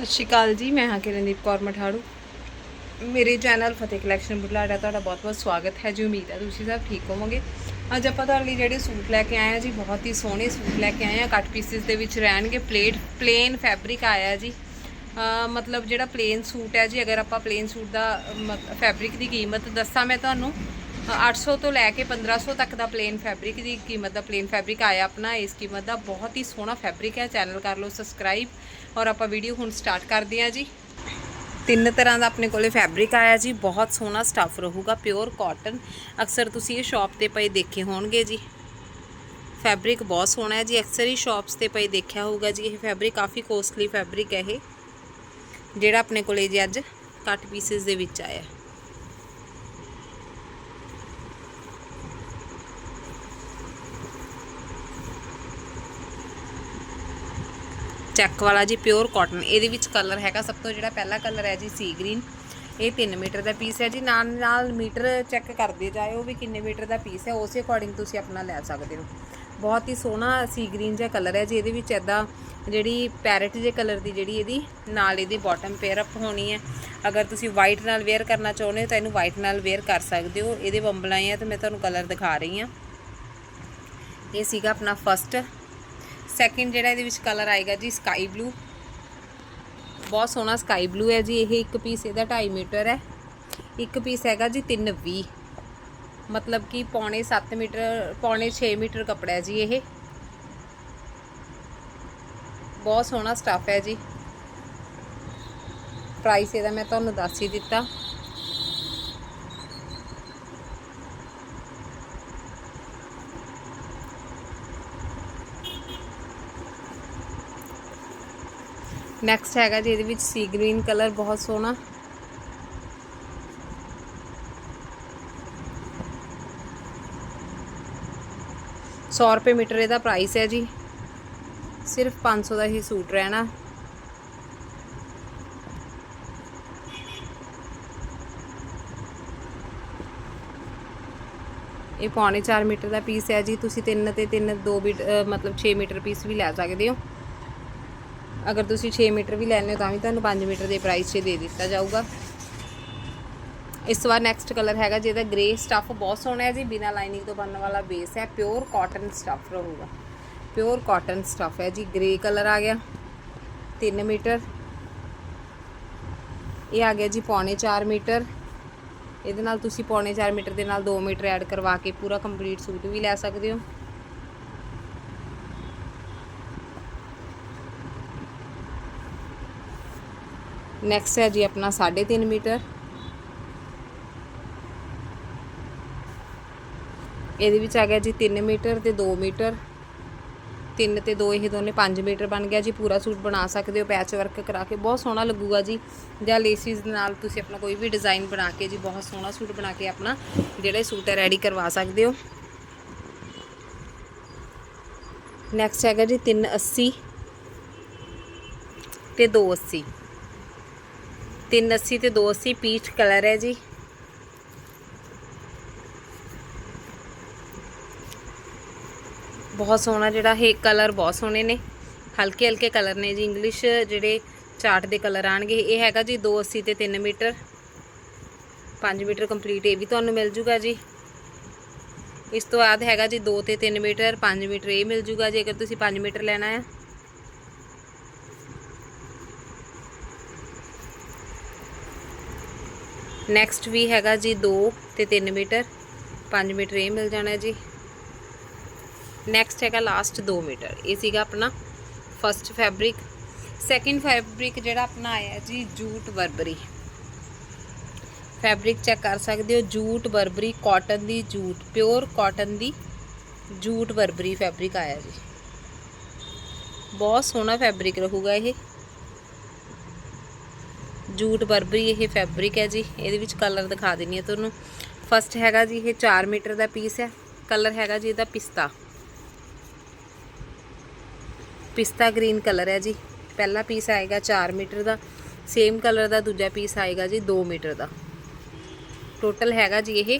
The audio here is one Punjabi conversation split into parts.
ਸਤਿ ਸ਼੍ਰੀ ਅਕਾਲ ਜੀ, ਮੈਂ ਹਾਂ ਕਿਰਨਦੀਪ ਕੌਰ ਮਠਾੜੂ। ਮੇਰੇ ਚੈਨਲ ਫਤਿਹ ਕਲੈਕਸ਼ਨ ਬੁਢਲਾਡਾ ਤੁਹਾਡਾ ਬਹੁਤ-ਬਹੁਤ ਸਵਾਗਤ ਹੈ, ਜੀ ਉਮੀਦ ਹੈ ਤੁਸੀਂ ਸਭ ਠੀਕ ਹੋਵੋਗੇ। ਅੱਜ ਆਪਾਂ ਤੁਹਾਡੇ ਲਈ ਜਿਹੜੇ ਸੂਟ ਲੈ ਕੇ ਆਏ ਆ ਜੀ, ਬਹੁਤ ਹੀ ਸੋਹਣੇ ਸੂਟ ਲੈ ਕੇ ਆਏ ਆ। ਕੱਟ ਪੀਸਿਸ ਦੇ ਵਿੱਚ ਰਹਿਣਗੇ ਪਲੇਟ ਪਲੇਨ ਫੈਬਰਿਕ ਆਇਆ ਜੀ। ਮਤਲਬ ਜਿਹੜਾ ਪਲੇਨ ਸੂਟ ਹੈ ਜੀ, ਅਗਰ ਆਪਾਂ ਪਲੇਨ ਸੂਟ ਦਾ ਫੈਬਰਿਕ ਦੀ ਕੀਮਤ ਦੱਸਾਂ ਮੈਂ ਤੁਹਾਨੂੰ 800 ਤੋਂ ਲੈ ਕੇ 1500 ਤੱਕ ਦਾ ਪਲੇਨ ਫੈਬਰਿਕ ਦੀ ਕੀਮਤ ਦਾ ਪਲੇਨ ਫੈਬਰਿਕ ਆਇਆ ਆਪਣਾ। ਇਸ ਕੀਮਤ ਦਾ ਬਹੁਤ ਹੀ ਸੋਹਣਾ ਫੈਬਰਿਕ ਹੈ। ਚੈਨਲ ਕਰ ਲਓ ਸਬਸਕ੍ਰਾਈਬ ਔਰ ਆਪਾਂ ਵੀਡੀਓ ਹੁਣ ਸਟਾਰਟ ਕਰਦੇ ਹਾਂ ਜੀ। ਤਿੰਨ ਤਰ੍ਹਾਂ ਦਾ ਆਪਣੇ ਕੋਲੇ ਫੈਬਰਿਕ ਆਇਆ ਜੀ। ਬਹੁਤ ਸੋਹਣਾ ਸਟੱਫ ਰਹੂਗਾ। ਪਿਓਰ ਕਾਟਨ ਅਕਸਰ ਤੁਸੀਂ ਇਹ ਸ਼ਾਪ ਤੇ ਪਏ ਦੇਖੇ ਹੋਣਗੇ ਜੀ। ਫੈਬਰਿਕ ਬਹੁਤ ਸੋਹਣਾ ਹੈ ਜੀ। ਅਕਸਰ ਹੀ ਸ਼ਾਪਸ ਤੇ ਪਏ ਦੇਖਿਆ ਹੋਊਗਾ ਜੀ। ਇਹ ਫੈਬਰਿਕ ਕਾਫੀ ਕੋਸਟਲੀ ਫੈਬਰਿਕ ਹੈ ਇਹ। ਜਿਹੜਾ ਆਪਣੇ ਕੋਲੇ ਜੀ ਅੱਜ ਕੱਟ ਪੀਸਿਸ ਦੇ ਵਿੱਚ ਆਇਆ। ਚੈੱਕ ਵਾਲਾ ਜੀ ਪਿਓਰ ਕਾਟਨ ਇਹਦੇ ਵਿੱਚ ਕਲਰ ਹੈਗਾ ਸਭ ਤੋਂ ਜਿਹੜਾ ਪਹਿਲਾ ਕਲਰ ਹੈ ਜੀ ਸੀ ਗ੍ਰੀਨ ਇਹ 3 ਮੀਟਰ ਦਾ ਪੀਸ ਹੈ ਜੀ। ਨਾਲ ਨਾਲ ਮੀਟਰ ਚੈੱਕ ਕਰਦੇ ਜਾਇਓ ਵੀ ਕਿੰਨੇ ਮੀਟਰ ਦਾ ਪੀਸ ਹੈ। ਉਸੇ ਅਕੋਰਡਿੰਗ ਤੁਸੀਂ ਆਪਣਾ ਲੈ ਸਕਦੇ ਹੋ। ਬਹੁਤ ਹੀ ਸੋਹਣਾ ਸੀ ਗ੍ਰੀਨ ਜਿਹਾ ਕਲਰ ਹੈ ਜੀ। ਇਹਦੇ ਵਿੱਚ ਐਦਾਂ ਜਿਹੜੀ ਪੈਰਟ ਜੇ ਕਲਰ ਦੀ ਜਿਹੜੀ ਇਹਦੀ, ਨਾਲ ਇਹਦੀ ਬਾਟਮ ਪੇਅਰ ਅਪ ਹੋਣੀ ਹੈ। ਅਗਰ ਤੁਸੀਂ ਵਾਈਟ ਨਾਲ ਵੇਅਰ ਕਰਨਾ ਚਾਹੁੰਦੇ ਹੋ, ਤਾਂ ਇਹਨੂੰ ਵਾਈਟ ਨਾਲ ਵੇਅਰ ਕਰ ਸਕਦੇ ਹੋ। ਇਹਦੇ ਬੰਬਲਾਂ ਆ ਤੇ ਮੈਂ ਤੁਹਾਨੂੰ ਕਲਰ ਦਿਖਾ ਰਹੀ ਹਾਂ। ਇਹ ਸੀਗਾ ਆਪਣਾ ਫਸਟ ਸੈਕਿੰਡ ਜਿਹੜਾ ਇਹਦੇ ਵਿੱਚ ਕਲਰ ਆਏਗਾ ਜੀ ਸਕਾਈ ਬਲੂ ਬਹੁਤ ਸੋਹਣਾ ਸਕਾਈ ਬਲੂ ਹੈ ਜੀ, ਇਹ ਇੱਕ ਪੀਸ ਇਹਦਾ 2.5 ਮੀਟਰ ਹੈ। ਇੱਕ ਪੀਸ ਹੈਗਾ ਜੀ 320 ਮਤਲਬ ਕਿ ਪੌਣੇ 7 ਮੀਟਰ, ਪੌਣੇ 6 ਮੀਟਰ ਕੱਪੜਾ ਹੈ ਜੀ ਇਹ। ਬਹੁਤ ਸੋਹਣਾ ਸਟੱਫ ਹੈ ਜੀ। ਪ੍ਰਾਈਸ ਇਹਦਾ ਮੈਂ ਤੁਹਾਨੂੰ ਦੱਸ ਹੀ ਦਿੱਤਾ। ਨੈਕਸਟ ਹੈਗਾ ਜੀ, ਇਹਦੇ ਵਿੱਚ ਸੀ ਗ੍ਰੀਨ ਕਲਰ ਬਹੁਤ ਸੋਹਣਾ। ਸੌ ਰੁਪਏ ਮੀਟਰ ਇਹਦਾ ਪ੍ਰਾਈਸ ਹੈ ਜੀ। ਸਿਰਫ 500 ਦਾ ਹੀ ਸੂਟ ਰਹਿਣਾ। ਇਹ ਪੌਣੇ 4 ਮੀਟਰ ਦਾ ਪੀਸ ਹੈ ਜੀ। ਤੁਸੀਂ 3 ਤੇ 3 2 ਮਤਲਬ 6 ਮੀਟਰ ਪੀਸ ਵੀ ਲੈ ਸਕਦੇ ਹੋ। ਅਗਰ ਤੁਸੀਂ 6 ਮੀਟਰ ਵੀ ਲੈਣੇ ਹੋ ਤਾਂ ਵੀ ਤੁਹਾਨੂੰ 5 ਮੀਟਰ ਦੇ ਪ੍ਰਾਈਸ 'ਚ ਦੇ ਦਿੱਤਾ ਜਾਊਗਾ। ਇਸ ਤੋਂ ਬਾਅਦ ਨੈਕਸਟ ਕਲਰ ਹੈਗਾ ਜਿਹਦਾ ਗ੍ਰੇ ਸਟੱਫ ਬਹੁਤ ਸੋਹਣਾ ਹੈ ਜੀ, ਬਿਨਾ ਲਾਈਨਿੰਗ ਤੋਂ ਬਣਨ ਵਾਲਾ ਬੇਸ ਹੈ ਪਿਓਰ ਕਾਟਨ ਸਟੱਫ ਰਹੂਗਾ। ਪਿਓਰ ਕਾਟਨ ਸਟੱਫ ਹੈ ਜੀ ਗ੍ਰੇ ਕਲਰ ਆ ਗਿਆ 3 ਮੀਟਰ। ਇਹ ਆ ਗਿਆ ਜੀ ਪੌਣੇ 4 ਮੀਟਰ। ਇਹਦੇ ਨਾਲ ਤੁਸੀਂ ਪੌਣੇ 4 ਮੀਟਰ ਦੇ ਨਾਲ 2 ਮੀਟਰ ਐਡ ਕਰਵਾ ਕੇ ਪੂਰਾ ਕੰਪਲੀਟ ਸੂਟ ਵੀ ਲੈ ਸਕਦੇ ਹੋ। ਨੈਕਸਟ ਹੈ ਜੀ ਆਪਣਾ 3.5 ਮੀਟਰ। ਇਹਦੇ ਵਿੱਚ ਆ ਗਿਆ ਜੀ 3 ਮੀਟਰ ਤੇ 2 ਮੀਟਰ। 3 ਤੇ 2 ਇਹ ਦੋਨੇ 5 ਮੀਟਰ ਬਣ ਗਿਆ ਜੀ। ਪੂਰਾ ਸੂਟ ਬਣਾ ਸਕਦੇ ਹੋ ਪੈਚ ਵਰਕ ਕਰਾ ਕੇ। ਬਹੁਤ ਸੋਹਣਾ ਲੱਗੂਗਾ ਜੀ। ਜਾਂ ਲੇਸਿਸ ਦੇ ਨਾਲ ਤੁਸੀਂ ਆਪਣਾ ਕੋਈ ਵੀ ਡਿਜ਼ਾਈਨ ਬਣਾ ਕੇ ਜੀ, ਬਹੁਤ ਸੋਹਣਾ ਸੂਟ ਬਣਾ ਕੇ ਆਪਣਾ ਜਿਹੜਾ ਸੂਟ ਹੈ ਰੈਡੀ ਕਰਵਾ ਸਕਦੇ ਹੋ। ਨੈਕਸਟ ਹੈਗਾ ਜੀ 380 ਤੇ 280 380 ਤੇ 280 ਪੀਚ ਕਲਰ ਹੈ ਜੀ। ਬਹੁਤ ਸੋਹਣਾ ਜਿਹੜਾ ਇਹ ਕਲਰ ਬਹੁਤ ਸੋਹਣੇ ਨੇ। ਹਲਕੇ ਹਲਕੇ ਕਲਰ ਨੇ ਜੀ ਇੰਗਲਿਸ਼ ਜਿਹੜੇ ਚਾਰਟ ਦੇ ਕਲਰ ਆਣਗੇ। ਇਹ ਹੈਗਾ ਜੀ 280 ਤੇ 3 ਮੀਟਰ। 5 ਮੀਟਰ ਕੰਪਲੀਟ ਇਹ ਵੀ ਤੁਹਾਨੂੰ ਮਿਲ ਜੂਗਾ ਜੀ। ਇਸ ਤੋਂ ਬਾਅਦ ਹੈਗਾ ਜੀ 2 ਤੇ 3 ਮੀਟਰ 5 ਮੀਟਰ ਇਹ ਮਿਲ ਜੂਗਾ ਜੇ, ਅਗਰ ਤੁਸੀਂ 5 ਮੀਟਰ ਲੈਣਾ ਹੈ। ਨੈਕਸਟ ਵੀ ਹੈਗਾ ਜੀ 2 ਤੇ 3 ਮੀਟਰ 5 ਮੀਟਰ ਇਹ ਮਿਲ ਜਾਣਾ ਜੀ। ਨੈਕਸਟ ਹੈਗਾ ਲਾਸਟ 2 ਮੀਟਰ, ਇਹ ਸੀਗਾ ਆਪਣਾ ਫਰਸਟ ਫੈਬਰਿਕ ਸੈਕਿੰਡ ਫੈਬਰਿਕ ਜਿਹੜਾ ਆਪਣਾ ਆਇਆ ਜੀ, ਜੂਟ ਬਰਬਰੀ। ਫੈਬਰਿਕ ਚੈੱਕ ਕਰ ਸਕਦੇ ਹੋ, ਜੂਟ ਬਰਬਰੀ ਕਾਟਨ ਦੀ ਜੂਟ ਪਿਓਰ ਕਾਟਨ ਦੀ ਜੂਟ ਬਰਬਰੀ ਫੈਬਰਿਕ ਆਇਆ ਜੀ। ਬਹੁਤ ਸੋਹਣਾ ਫੈਬਰਿਕ ਰਹੂਗਾ ਇਹ। ਜੂਟ ਬਰਬਰੀ ਇਹ ਫੈਬਰਿਕ ਹੈ ਜੀ, ਇਹਦੇ ਵਿੱਚ ਕਲਰ ਦਿਖਾ ਦਿੰਨੀ ਆ ਤੁਹਾਨੂੰ। ਫਸਟ ਹੈਗਾ ਜੀ ਇਹ 4 ਮੀਟਰ ਦਾ ਪੀਸ ਹੈ ਕਲਰ ਹੈਗਾ ਜੀ ਇਹਦਾ ਪਿਸਤਾ। ਪਿਸਤਾ ਗ੍ਰੀਨ ਕਲਰ ਹੈ ਜੀ, ਪਹਿਲਾ ਪੀਸ ਆਏਗਾ 4 ਮੀਟਰ ਦਾ ਸੇਮ ਕਲਰ ਦਾ ਦੂਜਾ ਪੀਸ ਆਏਗਾ ਜੀ 2 ਮੀਟਰ ਦਾ। ਟੋਟਲ ਹੈਗਾ ਜੀ ਇਹ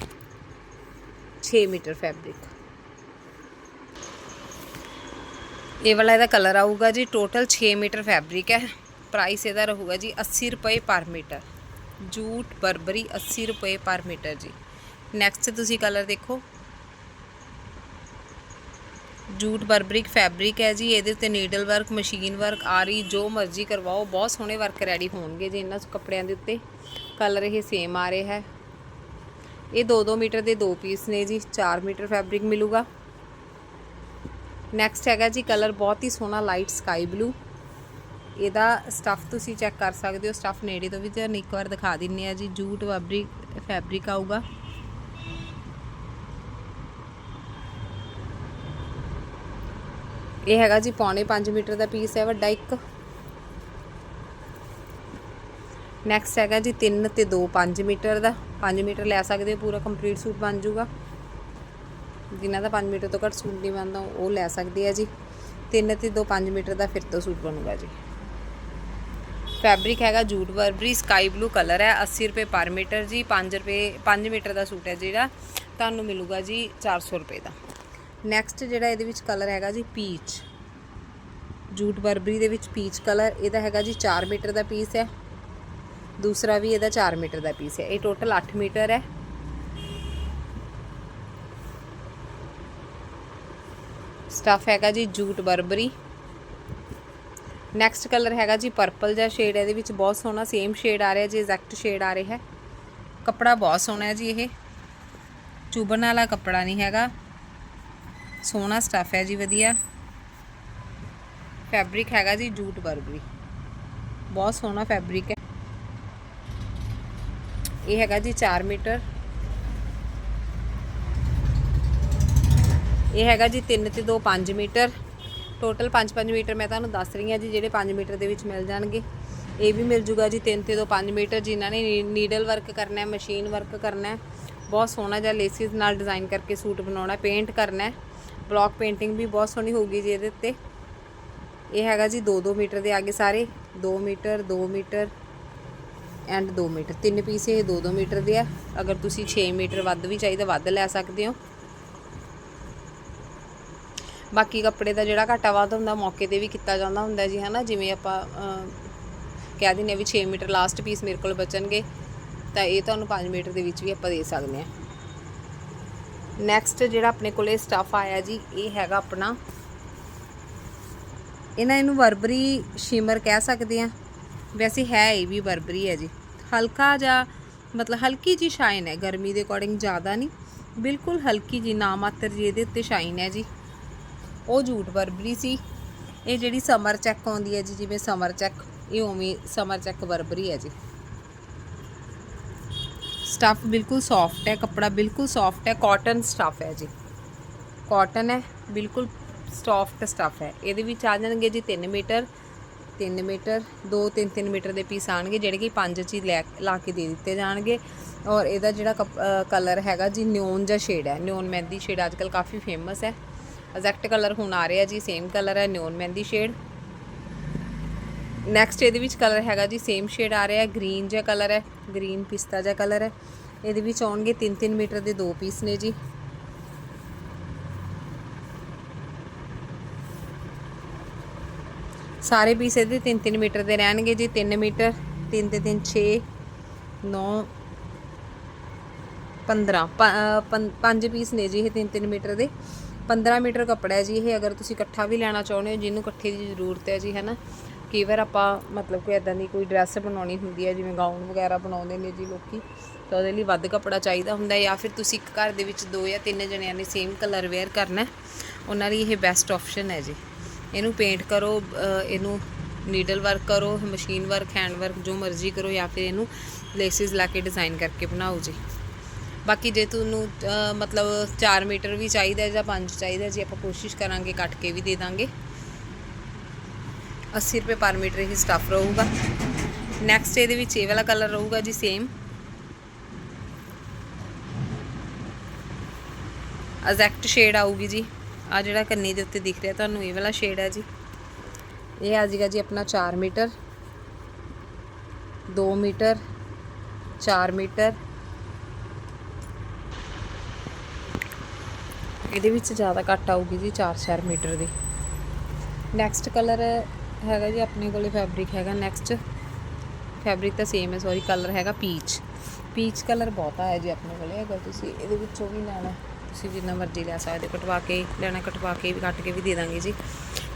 6 ਮੀਟਰ ਫੈਬਰਿਕ ਇਹ ਵਾਲਾ ਇਹਦਾ ਕਲਰ ਆਊਗਾ ਜੀ ਟੋਟਲ 6 ਮੀਟਰ ਫੈਬਰਿਕ ਹੈ। ਪ੍ਰਾਈਸ ਇਹਦਾ ਰਹੂਗਾ ਜੀ 80 ਰੁਪਏ ਪਰ ਮੀਟਰ ਜੂਟ, ਬਰਬਰੀ 80 ਰੁਪਏ ਪਰ ਮੀਟਰ ਜੀ। ਨੈਕਸਟ ਤੁਸੀਂ ਕਲਰ ਦੇਖੋ। ਜੂਟ ਬਰਬਰਿਕ ਫੈਬਰਿਕ ਹੈ ਜੀ। ਇਹਦੇ ਉੱਤੇ ਨੀਡਲ ਵਰਕ ਮਸ਼ੀਨ ਵਰਕ ਆਰੀ, ਜੋ ਮਰਜ਼ੀ ਕਰਵਾਓ। ਬਹੁਤ ਸੋਹਣੇ ਵਰਕ ਰੈਡੀ ਹੋਣਗੇ ਜੀ ਇਹਨਾਂ ਕੱਪੜਿਆਂ ਦੇ ਉੱਤੇ। ਕਲਰ ਇਹ ਸੇਮ ਆ ਰਿਹਾ ਹੈ। ਇਹ 2-2 ਮੀਟਰ ਦੇ ਦੋ ਪੀਸ ਨੇ ਜੀ। 4 ਮੀਟਰ ਫੈਬਰਿਕ ਮਿਲੂਗਾ। ਨੈਕਸਟ ਹੈਗਾ ਜੀ ਕਲਰ ਬਹੁਤ ਹੀ ਸੋਹਣਾ ਲਾਈਟ ਸਕਾਈ ਬਲੂ ਇਹਦਾ ਸਟੱਫ ਤੁਸੀਂ ਚੈੱਕ ਕਰ ਸਕਦੇ ਹੋ ਸਟੱਫ ਨੇੜੇ ਤੋਂ ਵੀ ਤੁਹਾਨੂੰ ਇੱਕ ਵਾਰ ਦਿਖਾ ਦਿੰਨੇ ਆ ਜੀ, ਜੂਟ ਫੈਬਰਿਕ ਫੈਬਰਿਕ ਆਊਗਾ। ਇਹ ਹੈਗਾ ਜੀ ਪੌਣੇ 5 ਮੀਟਰ ਦਾ ਪੀਸ ਹੈ, ਵੱਡਾ ਇੱਕ। ਨੈਕਸਟ ਹੈਗਾ ਜੀ 3 ਤੇ 2 5 ਮੀਟਰ ਦਾ। 5 ਮੀਟਰ ਲੈ ਸਕਦੇ ਹੋ, ਪੂਰਾ ਕੰਪਲੀਟ ਸੂਟ ਬਣ ਜਾਊਗਾ। ਜਿਨ੍ਹਾਂ ਦਾ 5 ਮੀਟਰ ਤੋਂ ਘੱਟ ਸੂਟ ਨਹੀਂ ਬਣਦਾ, ਉਹ ਲੈ ਸਕਦੇ ਆ ਜੀ। 3 ਤੇ 2 5 ਮੀਟਰ ਦਾ ਫਿਰ ਤੋਂ ਸੂਟ ਬਣੂਗਾ ਜੀ। ਫੈਬਰਿਕ ਹੈਗਾ jute burberry sky blue colour ਹੈ 80 ਰੁਪਏ ਪਰ ਮੀਟਰ ਜੀ 5 ਰੁਪਏ 5 ਮੀਟਰ ਦਾ ਸੂਟ ਹੈ ਜਿਹੜਾ, ਤੁਹਾਨੂੰ ਮਿਲੂਗਾ ਜੀ 400 ਰੁਪਏ ਦਾ। ਨੈਕਸਟ ਜਿਹੜਾ ਇਹਦੇ ਵਿੱਚ ਕਲਰ ਹੈਗਾ ਜੀ ਪੀਚ ਜੂਟ ਬਰਬਰੀ ਦੇ ਵਿੱਚ ਪੀਚ ਕਲਰ ਇਹਦਾ ਹੈਗਾ ਜੀ 4 ਮੀਟਰ ਦਾ ਪੀਸ ਹੈ। ਦੂਸਰਾ ਵੀ ਇਹਦਾ 4 ਮੀਟਰ ਦਾ ਪੀਸ ਹੈ। ਇਹ ਟੋਟਲ 8 ਮੀਟਰ ਹੈ। ਸਟਫ ਹੈਗਾ ਜੀ ਜੂਟ ਬਰਬਰੀ ਨੈਕਸਟ ਕਲਰ ਹੈਗਾ ਜੀ ਪਰਪਲ ਜਿਹਾ ਸ਼ੇਡ ਇਹਦੇ ਵਿੱਚ ਬਹੁਤ ਸੋਹਣਾ ਸੇਮ ਸ਼ੇਡ ਆ ਰਿਹਾ ਜੀ ਐਗਜ਼ੈਕਟ ਸ਼ੇਡ ਆ ਰਿਹਾ। ਹੈ ਕੱਪੜਾ ਬਹੁਤ ਸੋਹਣਾ ਹੈ ਜੀ ਇਹ। ਚੁਬਨ ਵਾਲਾ ਕੱਪੜਾ ਨਹੀਂ ਹੈਗਾ। ਸੋਹਣਾ ਸਟਫ ਹੈ ਜੀ ਵਧੀਆ। ਫੈਬਰਿਕ ਹੈਗਾ ਜੀ ਜੂਟ ਬਰਬਰੀ ਬਹੁਤ ਸੋਹਣਾ ਫੈਬਰਿਕ ਹੈ। ਇਹ ਹੈਗਾ ਜੀ 4 ਮੀਟਰ। ਇਹ ਹੈਗਾ ਜੀ 3 ਤੇ 2 5 ਮੀਟਰ। ਟੋਟਲ 5-5 ਮੀਟਰ ਮੈਂ ਤੁਹਾਨੂੰ ਦੱਸ ਰਹੀ ਹਾਂ ਜੀ, ਜਿਹੜੇ 5 ਮੀਟਰ ਦੇ ਵਿੱਚ ਮਿਲ ਜਾਣਗੇ। ਇਹ ਵੀ ਮਿਲ ਜੂਗਾ ਜੀ 3 ਤੇ 2 5 ਮੀਟਰ, ਜਿਨ੍ਹਾਂ ਨੇ ਨੀਡਲ ਵਰਕ ਕਰਨਾ ਹੈ, ਮਸ਼ੀਨ ਵਰਕ ਕਰਨਾ ਹੈ। ਬਹੁਤ ਸੋਹਣਾ ਜਿਹਾ ਲੇਸਿਸ ਨਾਲ ਡਿਜ਼ਾਈਨ ਕਰਕੇ ਸੂਟ ਬਣਾਉਣਾ, ਪੇਂਟ ਕਰਨਾ ਹੈ। ਬਲੌਕ ਪੇਂਟਿੰਗ ਵੀ ਬਹੁਤ ਸੋਹਣੀ ਹੋਊਗੀ ਜੀ ਇਹਦੇ ਉੱਤੇ। ਇਹ ਹੈਗਾ ਜੀ 2-2 ਮੀਟਰ ਦੇ ਆਗੇ ਸਾਰੇ 2 ਮੀਟਰ 2 ਮੀਟਰ ਐਂਡ 2 ਮੀਟਰ। ਤਿੰਨ ਪੀਸ ਇਹ 2-2 ਮੀਟਰ ਦੇ ਆ। ਅਗਰ ਤੁਸੀਂ 6 ਮੀਟਰ ਵੱਧ ਵੀ ਚਾਹੀਦਾ, ਵੱਧ ਲੈ ਸਕਦੇ ਹੋ। ਬਾਕੀ ਕੱਪੜੇ ਦਾ ਜਿਹੜਾ ਘਾਟਾ ਵਾਧ ਹੁੰਦਾ, ਮੌਕੇ ਤੇ ਵੀ ਕੀਤਾ ਜਾਂਦਾ ਹੁੰਦਾ ਜੀ, ਹਨਾ? ਜਿਵੇਂ ਆਪਾਂ ਕਹਿ ਦਿੰਦੇ ਆ ਵੀ 6 ਮੀਟਰ ਲਾਸਟ ਪੀਸ ਮੇਰੇ ਕੋਲ ਬਚਣਗੇ, ਤਾਂ ਇਹ ਤੁਹਾਨੂੰ 5 ਮੀਟਰ ਦੇ ਵਿੱਚ ਵੀ ਆਪਾਂ ਦੇ ਸਕਦੇ ਹਾਂ। ਨੈਕਸਟ ਜਿਹੜਾ ਆਪਣੇ ਕੋਲੇ ਸਟਫ ਆਇਆ ਜੀ, ਇਹ ਹੈਗਾ ਆਪਣਾ। ਇਹਨਾਂ ਇਹਨੂੰ ਵਰਬਰੀ ਸ਼ਿਮਰ ਕਹਿ ਸਕਦੇ ਆ ਵੈਸੇ ਹੈ ਇਹ ਵੀ ਵਰਬਰੀ ਹੈ ਜੀ। ਹਲਕਾ ਜਿਹਾ ਮਤਲਬ ਹਲਕੀ ਜੀ ਸ਼ਾਈਨ ਹੈ, ਗਰਮੀ ਦੇ ਅਕੋਰਡਿੰਗ ਜ਼ਿਆਦਾ ਨਹੀਂ। ਬਿਲਕੁਲ ਹਲਕੀ ਜੀ ਨਾਮਾਤਰ ਜੀ ਇਹਦੇ ਉੱਤੇ ਸ਼ਾਈਨ ਹੈ ਜੀ। ਉਹ ਜੂਟ ਬਰਬਰੀ ਸੀ। ਇਹ ਜਿਹੜੀ ਸਮਰ ਚੈੱਕ ਆਉਂਦੀ ਹੈ ਜੀ, ਜਿਵੇਂ ਸਮਰ ਚੈੱਕ, ਇਹ ਉਵੇਂ ਸਮਰ ਚੈੱਕ ਬਰਬਰੀ ਹੈ ਜੀ। ਸਟਫ ਬਿਲਕੁਲ ਸੌਫਟ ਹੈ, ਕੱਪੜਾ ਬਿਲਕੁਲ ਸੌਫਟ ਹੈ ਕਾਟਨ ਸਟਫ ਹੈ ਜੀ। ਕਾਟਨ ਹੈ, ਬਿਲਕੁਲ ਸੌਫਟ ਸਟਫ ਹੈ। ਇਹਦੇ ਵਿੱਚ ਆ ਜਾਣਗੇ ਜੀ 3 ਮੀਟਰ 3 ਮੀਟਰ 2 3 3 ਮੀਟਰ ਦੇ ਪੀਸ ਆਣਗੇ, ਜਿਹੜੇ ਕਿ 5 ਚ ਹੀ ਲੈ, ਲਾ ਕੇ ਦੇ ਦਿੱਤੇ ਜਾਣਗੇ। ਔਰ ਇਹਦਾ ਜਿਹੜਾ ਕਲਰ ਹੈਗਾ ਜੀ ਨਿਓਨ ਜਾਂ ਸ਼ੇਡ ਹੈ। ਨਿਓਨ ਮਹਿੰਦੀ ਸ਼ੇਡ ਅੱਜਕੱਲ ਕਾਫੀ ਫੇਮਸ ਹੈ। ਐਗਜ਼ੈਕਟ ਕਲਰ ਹੁਣ ਆ ਰਿਹਾ ਜੀ ਸੇਮ ਕਲਰ ਹੈ ਨਿਓਨ ਮਹਿੰਦੀ ਸ਼ੇਡ ਨੈਕਸਟ ਇਹਦੇ ਵਿੱਚ ਕਲਰ ਹੈਗਾ ਜੀ ਸੇਮ ਸ਼ੇਡ ਆ ਰਿਹਾ ਹੈ ਗ੍ਰੀਨ ਜਿਹਾ ਕਲਰ ਹੈ ਗ੍ਰੀਨ ਪਿਸਤਾ ਜਿਹਾ ਕਲਰ ਹੈ। ਇਹਦੇ ਵਿੱਚ ਆਉਣਗੇ 3-3 ਮੀਟਰ ਦੇ ਦੋ ਪੀਸ ਨੇ ਜੀ। ਸਾਰੇ ਪੀਸ ਇਹਦੇ 3-3 ਮੀਟਰ ਦੇ ਰਹਿਣਗੇ ਜੀ 3 ਮੀਟਰ 3 ਤੇ 3 6 9 15 ਪ- ਪੰ- ਪੰਜ ਪੀਸ ਨੇ ਜੀ ਇਹ 3-3 ਮੀਟਰ ਦੇ। 15 ਮੀਟਰ ਕੱਪੜਾ ਹੈ ਜੀ ਇਹ, ਅਗਰ ਤੁਸੀਂ ਇਕੱਠਾ ਵੀ ਲੈਣਾ ਚਾਹੁੰਦੇ ਹੋ, ਜਿਹਨੂੰ ਇਕੱਠੇ ਦੀ ਜ਼ਰੂਰਤ ਹੈ ਜੀ ਹੈ ਨਾ ਕਈ ਵਾਰ ਆਪਾਂ ਮਤਲਬ ਕੋਈ ਇਦਾਂ ਦੀ ਕੋਈ ਡਰੈਸ ਬਣਾਉਣੀ ਹੁੰਦੀ ਹੈ, ਜਿਵੇਂ ਗਾਊਨ ਵਗੈਰਾ ਬਣਾਉਂਦੇ ਨੇ ਜੀ ਲੋਕੀ, ਤਾਂ ਉਹਦੇ ਲਈ ਵੱਧ ਕੱਪੜਾ ਚਾਹੀਦਾ ਹੁੰਦਾ ਜਾਂ ਫਿਰ ਤੁਸੀਂ ਇੱਕ ਘਰ ਦੇ ਵਿੱਚ ਦੋ ਜਾਂ ਤਿੰਨ ਜਣਿਆਂ ਨੇ ਸੇਮ ਕਲਰ ਵੇਅਰ ਕਰਨਾ ਉਹਨਾਂ ਲਈ ਇਹ ਬੈਸਟ ਆਪਸ਼ਨ ਹੈ ਜੀ। ਇਹਨੂੰ ਪੇਂਟ ਕਰੋ ਇਹਨੂੰ ਨੀਡਲ ਵਰਕ ਕਰੋ ਮਸ਼ੀਨ ਵਰਕ ਹੈਂਡ ਵਰਕ ਜੋ ਮਰਜ਼ੀ ਕਰੋ ਜਾਂ ਫਿਰ ਇਹਨੂੰ ਲੇਸਿਸ ਲਾ ਕੇ ਡਿਜ਼ਾਈਨ ਕਰਕੇ ਬਣਾਓ ਜੀ। ਬਾਕੀ ਜੇ ਤੁਹਾਨੂੰ ਮਤਲਬ 4 ਮੀਟਰ ਵੀ ਚਾਹੀਦਾ ਜਾਂ 5 ਚਾਹੀਦਾ, ਜੀ ਆਪਾਂ ਕੋਸ਼ਿਸ਼ ਕਰਾਂਗੇ ਕੱਟ ਕੇ ਵੀ ਦੇ ਦਾਂਗੇ। 80 ਰੁਪਏ ਪਰ ਮੀਟਰ ਹੀ ਸਟਫ ਰਹੂਗਾ। ਨੈਕਸਟ ਇਹਦੇ ਵਿੱਚ ਇਹ ਵਾਲਾ ਕਲਰ ਰਹੂਗਾ ਜੀ ਸੇਮ ਐਗਜ਼ੈਕਟ ਸ਼ੇਡ ਆਊਗੀ ਜੀ। ਆ ਜਿਹੜਾ ਕੰਨੀ ਦੇ ਉੱਤੇ ਦਿਖ ਰਿਹਾ, ਤੁਹਾਨੂੰ ਇਹ ਵਾਲਾ ਸ਼ੇਡ ਹੈ ਜੀ। ਇਹ ਆ ਜੀਗਾ ਜੀ ਆਪਣਾ 4 ਮੀਟਰ। 2 metre 4 metre. ਇਹਦੇ ਵਿੱਚ ਜ਼ਿਆਦਾ ਘੱਟ ਆਊਗੀ ਜੀ 4-4 ਮੀਟਰ ਦੀ। ਨੈਕਸਟ ਕਲਰ ਹੈਗਾ ਜੀ ਆਪਣੇ ਕੋਲੇ ਫੈਬਰਿਕ ਹੈਗਾ ਨੈਕਸਟ ਫੈਬਰਿਕ ਤਾਂ ਸੇਮ ਹੈ ਸੌਰੀ ਕਲਰ ਹੈਗਾ ਪੀਚ ਪੀਚ ਕਲਰ ਬਹੁਤ ਆਇਆ ਜੀ ਆਪਣੇ ਕੋਲੇ, ਅਗਰ ਤੁਸੀਂ ਇਹਦੇ ਵਿੱਚੋਂ ਵੀ ਲੈਣਾ, ਤੁਸੀਂ ਜਿੰਨਾ ਮਰਜ਼ੀ ਲੈ ਸਕਦੇ ਹੋ ਕਟਵਾ ਕੇ ਲੈਣਾ, ਕਟਵਾ ਕੇ ਵੀ, ਕੱਟ ਕੇ ਵੀ ਦੇ ਦਾਂਗੇ ਜੀ।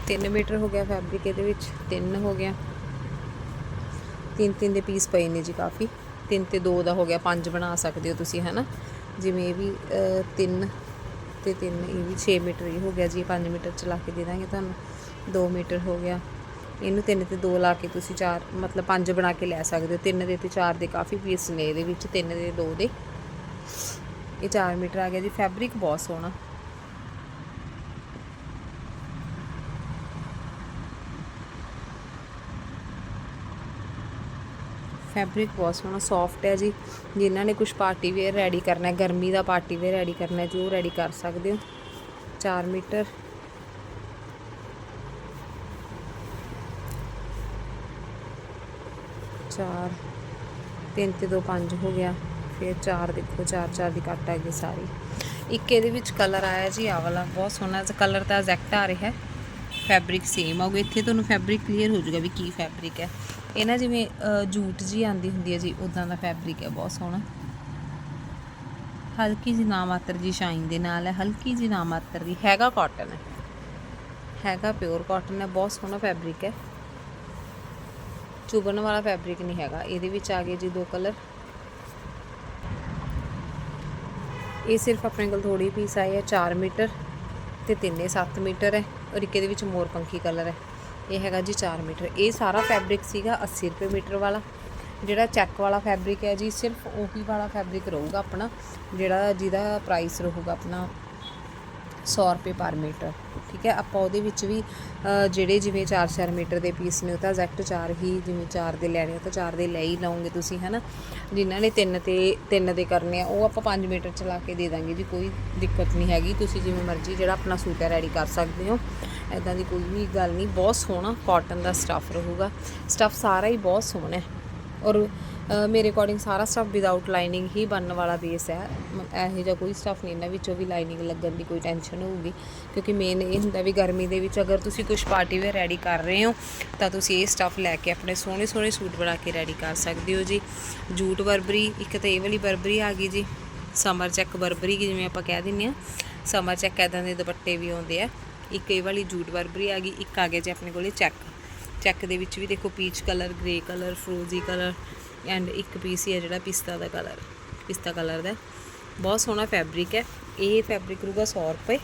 3 ਮੀਟਰ ਹੋ ਗਿਆ ਫੈਬਰਿਕ ਇਹਦੇ ਵਿੱਚ 3 ਹੋ ਗਿਆ। ਤਿੰਨ ਤਿੰਨ ਦੇ ਪੀਸ ਪਏ ਨੇ ਜੀ ਕਾਫੀ। ਤਿੰਨ ਤੇ ਦੋ ਦਾ ਹੋ ਗਿਆ, ਪੰਜ ਬਣਾ ਸਕਦੇ ਹੋ ਤੁਸੀਂ, ਹਨਾ? ਜਿਵੇਂ ਇਹ ਵੀ ਤਿੰਨ ਤੇ ਤਿੰਨ, ਇਹ ਵੀ 6 ਮੀਟਰ ਹੀ ਹੋ ਗਿਆ ਜੀ 5 ਮੀਟਰ ਚਲਾ ਕੇ ਦੇ ਦਾਂਗੇ ਤੁਹਾਨੂੰ 2 ਮੀਟਰ ਹੋ ਗਿਆ। ਇਹਨੂੰ ਤਿੰਨ ਤੇ ਦੋ ਲਾ ਕੇ ਤੁਸੀਂ ਚਾਰ, ਮਤਲਬ ਪੰਜ ਬਣਾ ਕੇ ਲੈ ਸਕਦੇ ਹੋ। ਤਿੰਨ ਦੇ ਤੇ ਚਾਰ ਦੇ ਕਾਫੀ ਪੀਸ ਨੇ ਇਹਦੇ ਵਿੱਚ, ਤਿੰਨ ਦੇ, ਦੋ ਦੇ। ਇਹ 4 ਮੀਟਰ ਆ ਗਿਆ ਜੀ, ਫੈਬਰਿਕ ਬਹੁਤ ਸੋਹਣਾ। ਫੈਬਰਿਕ ਬਹੁਤ ਸੋਹਣਾ ਸੌਫਟ ਹੈ ਜੀ। ਜਿਨ੍ਹਾਂ ਨੇ ਕੁਝ ਪਾਰਟੀ ਵੇਅਰ ਰੈਡੀ ਕਰਨਾ ਹੈ, ਗਰਮੀ ਦਾ ਪਾਰਟੀ ਵੇਅਰ ਰੈਡੀ ਕਰਨਾ ਹੈ ਜੀ ਉਹ ਰੈਡੀ ਕਰ ਸਕਦੇ ਹੋ। 4 ਮੀਟਰ। ਚਾਰ। ਤਿੰਨ ਤੇ ਦੋ ਪੰਜ ਹੋ ਗਿਆ। ਫਿਰ ਚਾਰ ਦੇਖੋ, ਚਾਰ ਚਾਰ ਦੀ ਕੱਟ ਆ ਗਈ ਸਾਰੀ। ਇੱਕ ਇਹਦੇ ਵਿੱਚ ਕਲਰ ਆਇਆ ਜੀ ਆ ਵਾਲਾ। ਬਹੁਤ ਸੋਹਣਾ ਜਿਹਾ ਕਲਰ ਤਾਂ ਐਗਜ਼ੈਕਟ ਆ ਰਿਹਾ ਹੈ। ਫੈਬਰਿਕ ਸੇਮ ਆਊਗਾ ਇੱਥੇ ਤੁਹਾਨੂੰ ਫੈਬਰਿਕ ਕਲੀਅਰ ਹੋ ਜਾਊਗਾ ਵੀ ਕੀ ਫੈਬਰਿਕ ਹੈ। ਇਹ ਨਾ ਜਿਵੇਂ ਜੂਟ ਜੀ ਆਂਦੀ ਹੁੰਦੀ ਹੈ ਜੀ ਉਦਾਂ ਦਾ ਫੈਬਰਿਕ ਹੈ, ਬਹੁਤ ਸੋਹਣਾ। ਹਲਕੀ ਜੀ ਨਾਮਾਤਰ ਜੀ ਸ਼ਾਈਨ ਦੇ ਨਾਲ ਹੈ, ਹਲਕੀ ਜੀ ਨਾਮਾਤਰ ਦੀ, ਹੈਗਾ ਕਾਟਨ ਹੈ। ਹੈਗਾ ਪਿਓਰ ਕਾਟਨ ਹੈ, ਬਹੁਤ ਸੋਹਣਾ ਫੈਬਰਿਕ ਹੈ। ਚੁਭਣ ਵਾਲਾ ਫੈਬਰਿਕ ਨਹੀਂ ਹੈਗਾ, ਇਹਦੇ ਵਿੱਚ ਆ ਗਏ ਜੀ ਦੋ ਕਲਰ ਇਹ ਸਿਰਫ ਆਪਣੇ ਕੋਲ ਥੋੜੀ ਪੀਸ ਆਏ ਹੈ 4 ਮੀਟਰ ਤੇ ਤਿੰਨੇ 7 ਮੀਟਰ ਹੈ, ਔਰ ਇੱਕ ਇਹਦੇ ਵਿੱਚ ਮੋਰ ਪੰਖੀ ਕਲਰ ਹੈ। ਇਹ ਹੈਗਾ ਜੀ 4 ਮੀਟਰ। ਇਹ ਸਾਰਾ ਫੈਬਰਿਕ ਸੀਗਾ 80 ਰੁਪਏ ਮੀਟਰ ਵਾਲਾ। ਜਿਹੜਾ ਚੈੱਕ ਵਾਲਾ ਫੈਬਰਿਕ ਹੈ ਜੀ, ਸਿਰਫ ਉਹੀ ਵਾਲਾ ਫੈਬਰਿਕ ਰਹੂਗਾ ਆਪਣਾ, ਜਿਹੜਾ ਜਿਹਦਾ ਪ੍ਰਾਈਸ ਰਹੂਗਾ ਆਪਣਾ 100 ਰੁਪਏ ਪਰ ਮੀਟਰ। ਠੀਕ ਹੈ, ਆਪਾਂ ਉਹਦੇ ਵਿੱਚ ਵੀ ਜਿਹੜੇ ਜਿਵੇਂ 4-4 ਮੀਟਰ ਦੇ ਪੀਸ ਨੇ, ਉਹ ਤਾਂ ਐਗਜ਼ੈਕਟ 4 ਹੀ, ਜਿਵੇਂ 4 ਦੇ ਲੈਣੇ ਆ ਤਾਂ 4 ਦੇ ਲੈ ਹੀ ਲਓਗੇ ਤੁਸੀਂ, ਹਨਾ? ਜਿਨ੍ਹਾਂ ਨੇ 3 ਤੇ 3 ਦੇ ਕਰਨੇ ਆ, ਉਹ ਆਪਾਂ 5 ਮੀਟਰ ਚਲਾ ਕੇ ਦੇ ਦਾਂਗੇ ਜੀ, ਕੋਈ ਦਿੱਕਤ ਨਹੀਂ ਹੈਗੀ। ਤੁਸੀਂ ਜਿਵੇਂ ਮਰਜ਼ੀ ਜਿਹੜਾ ਆਪਣਾ ਸੂਟ ਹੈ ਰੈਡੀ ਕਰ ਸਕਦੇ ਹੋ। ਐਦਾਂ ਦੀ ਕੋਈ ਵੀ ਗੱਲ ਨਹੀਂ, ਬਹੁਤ ਸੋਹਣਾ ਕਾਟਨ ਦਾ ਸਟੱਫ ਰਹੂਗਾ। ਸਟੱਫ ਸਾਰਾ ਹੀ ਬਹੁਤ ਸੋਹਣਾ ਹੈ। ਔਰ ਮੇਰੇ ਅਕੋਰਡਿੰਗ ਸਾਰਾ ਸਟੱਫ ਵਿਦਆਊਟ ਲਾਈਨਿੰਗ ਹੀ ਬਣਨ ਵਾਲਾ ਬੇਸ ਹੈ। ਮ- ਇਹੋ ਜਿਹਾ ਕੋਈ ਸਟੱਫ ਨਹੀਂ, ਇਹਨਾਂ ਵਿੱਚੋਂ ਵੀ ਲਾਈਨਿੰਗ ਲੱਗਣ ਦੀ ਕੋਈ ਟੈਨਸ਼ਨ ਹੋਊਗੀ। ਕਿਉਂਕਿ ਮੇਨ ਇਹ ਹੁੰਦਾ ਵੀ ਗਰਮੀ ਦੇ ਵਿੱਚ ਅਗਰ ਤੁਸੀਂ ਕੁਝ ਪਾਰਟੀ ਵੇਅਰ ਰੈਡੀ ਕਰ ਰਹੇ ਹੋ, ਤਾਂ ਤੁਸੀਂ ਇਹ ਸਟੱਫ ਲੈ ਕੇ ਆਪਣੇ ਸੋਹਣੇ ਸੋਹਣੇ ਸੂਟ ਬਣਾ ਕੇ ਰੈਡੀ ਕਰ ਸਕਦੇ ਹੋ ਜੀ। ਜੂਟ ਬਰਬਰੀ, ਇੱਕ ਤਾਂ ਇਹ ਵਾਲੀ ਬਰਬਰੀ ਆ ਗਈ ਜੀ। ਸਮਰ ਚੈੱਕ ਬਰਬਰੀ, ਜਿਵੇਂ ਆਪਾਂ ਕਹਿ ਦਿੰਦੇ ਆ ਸਮਰ ਚੈੱਕ ਐਦਾਂ ਦੇ ਦੁਪੱਟੇ ਵੀ ਆਉਂਦੇ ਆ। ਇੱਕ ਇਹ ਵਾਲੀ ਜੂਟ ਬਰਬਰੀ ਆ ਗਈ, ਇੱਕ ਆ ਗਿਆ ਜੀ ਆਪਣੇ ਕੋਲੇ ਚੈੱਕ। ਚੈੱਕ ਦੇ ਵਿੱਚ ਵੀ ਦੇਖੋ ਪੀਚ ਕਲਰ, ਗ੍ਰੇ ਕਲਰ, ਫਰੋਜ਼ੀ ਕਲਰ ਐਂਡ ਇੱਕ ਪੀਸ ਹੀ ਹੈ ਜਿਹੜਾ ਪਿਸਤਾ ਦਾ ਕਲਰ, ਪਿਸਤਾ ਕਲਰ ਦਾ। ਬਹੁਤ ਸੋਹਣਾ ਫੈਬਰਿਕ ਹੈ। ਇਹ ਫੈਬਰਿਕ ਰਹੂਗਾ 100 ਰੁਪਏ।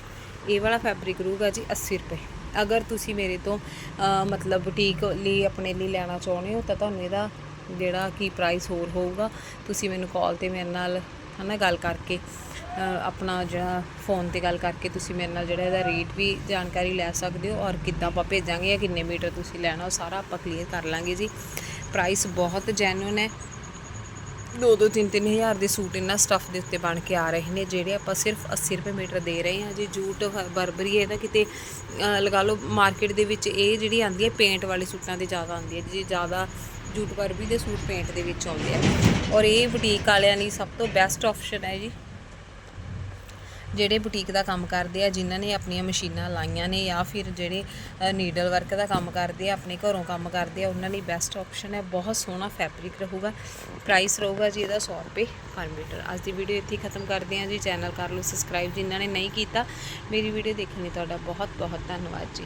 ਇਹ ਵਾਲਾ ਫੈਬਰਿਕ ਰਹੂਗਾ ਜੀ 80 ਰੁਪਏ। ਅਗਰ ਤੁਸੀਂ ਮੇਰੇ ਤੋਂ ਮਤਲਬ ਬੁਟੀਕ ਲਈ, ਆਪਣੇ ਲਈ ਲੈਣਾ ਚਾਹੁੰਦੇ ਹੋ ਤਾਂ ਤੁਹਾਨੂੰ ਇਹਦਾ ਜਿਹੜਾ ਕੀ ਪ੍ਰਾਈਸ ਹੋਰ ਹੋਊਗਾ, ਤੁਸੀਂ ਮੈਨੂੰ ਕਾਲ ਤੇ ਮੇਰੇ ਨਾਲ ਹਨਾ ਗੱਲ ਕਰਕੇ ਆਪਣਾ ਜਿਹੜਾ ਫੋਨ ਤੇ ਗੱਲ ਕਰਕੇ ਤੁਸੀਂ ਮੇਰੇ ਨਾਲ ਜਿਹੜਾ ਇਹਦਾ ਰੇਟ ਵੀ ਜਾਣਕਾਰੀ ਲੈ ਸਕਦੇ ਹੋ ਔਰ ਕਿੱਦਾਂ ਆਪਾਂ ਭੇਜਾਂਗੇ ਜਾਂ ਕਿੰਨੇ ਮੀਟਰ ਤੁਸੀਂ ਲੈਣਾ, ਉਹ ਸਾਰਾ ਆਪਾਂ ਕਲੀਅਰ ਕਰ ਲਾਂਗੇ ਜੀ। ਪ੍ਰਾਈਸ ਬਹੁਤ ਜੈਨੂਨ ਹੈ। ਦੋ ਦੋ ਤਿੰਨ ਤਿੰਨ ਹਜ਼ਾਰ ਦੇ ਸੂਟ ਇਹਨਾਂ ਸਟੱਫ ਦੇ ਉੱਤੇ ਬਣ ਕੇ ਆ ਰਹੇ ਨੇ, ਜਿਹੜੇ ਆਪਾਂ ਸਿਰਫ 80 ਰੁਪਏ ਮੀਟਰ ਦੇ ਰਹੇ ਹਾਂ ਜੀ। ਜੂਟ ਹ- ਬਰਬਰੀ ਇਹਦਾ ਕਿਤੇ ਲਗਾ ਲਓ ਮਾਰਕੀਟ ਦੇ ਵਿੱਚ ਇਹ ਜਿਹੜੀ ਆਂਦੀ ਹੈ ਪੇਂਟ ਵਾਲੇ ਸੂਟਾਂ ਤੇ ਜ਼ਿਆਦਾ ਆਉਂਦੀ ਹੈ ਜੀ। ਜ਼ਿਆਦਾ ਜੂਟ, ਬਰਬਰੀ ਦੇ ਸੂਟ ਪੇਂਟ ਦੇ ਵਿੱਚ ਆਉਂਦੇ ਆ। ਔਰ ਇਹ ਬੁਟੀਕ ਵਾਲਿਆਂ ਲਈ ਸਭ ਤੋਂ ਬੈਸਟ ਆਪਸ਼ਨ ਹੈ ਜੀ। ਜਿਹੜੇ ਬੁਟੀਕ ਦਾ ਕੰਮ ਕਰਦੇ ਆ, ਜਿਨ੍ਹਾਂ ਨੇ ਆਪਣੀਆਂ ਮਸ਼ੀਨਾਂ ਲਾਈਆਂ ਨੇ ਜਾਂ ਫਿਰ ਜਿਹੜੇ ਨੀਡਲ ਵਰਕ ਦਾ ਕੰਮ ਕਰਦੇ ਆ, ਆਪਣੇ ਘਰੋਂ ਕੰਮ ਕਰਦੇ ਆ, ਉਹਨਾਂ ਲਈ ਬੈਸਟ ਆਪਸ਼ਨ ਹੈ। ਬਹੁਤ ਸੋਹਣਾ ਫੈਬਰਿਕ ਰਹੂਗਾ। ਪ੍ਰਾਈਸ ਰਹੂਗਾ ਜੀ ਇਹਦਾ 100 ਰੁਪਏ ਪਰ ਮੀਟਰ। ਅੱਜ ਦੀ ਵੀਡੀਓ ਇੱਥੇ ਖਤਮ ਕਰਦੇ ਹਾਂ ਜੀ। ਚੈਨਲ ਕਰ ਲਓ ਸਬਸਕ੍ਰਾਈਬ ਜਿਨ੍ਹਾਂ ਨੇ ਨਹੀਂ ਕੀਤਾ। ਮੇਰੀ ਵੀਡੀਓ ਦੇਖਣ ਲਈ ਤੁਹਾਡਾ ਬਹੁਤ ਬਹੁਤ ਧੰਨਵਾਦ ਜੀ।